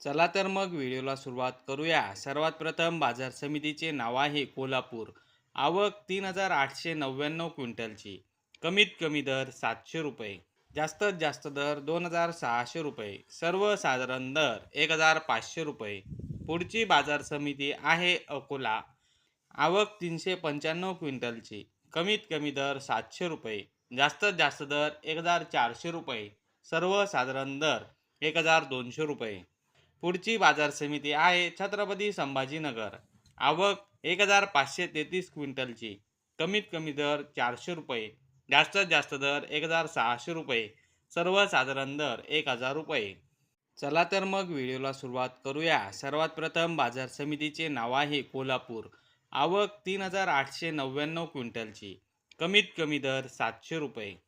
चला तर मग व्हिडिओला सुरुवात करूया. सर्वात प्रथम बाजार समितीचे नाव आहे कोल्हापूर. आवक तीन हजार आठशे नव्याण्णव क्विंटलची. कमीत कमी दर सातशे रुपये. जास्तीत जास्त दर दोन हजार सहाशे रुपये. सर्वसाधारण दर एक हजार पाचशे रुपये. पुढची बाजार समिती आहे अकोला. आवक तीनशे पंच्याण्णव क्विंटलची. कमीत कमी दर सातशे रुपये. जास्तीत जास्त दर एक हजार चारशे रुपये. सर्वसाधारण दर एक हजार दोनशे रुपये. पुढची बाजार समिती आहे छत्रपती संभाजीनगर. आवक एक हजार पाचशे तेहतीस क्विंटलची. कमीत कमी दर चारशे रुपये. जास्तीत जास्त दर एक हजार सहाशे रुपये. सर्वसाधारण दर एक हजार रुपये. चला तर मग व्हिडिओला सुरुवात करूया. सर्वात प्रथम बाजार समितीचे नाव आहे कोल्हापूर. आवक तीन हजार आठशे नव्याण्णव क्विंटलची. कमीत कमी दर सातशे रुपये.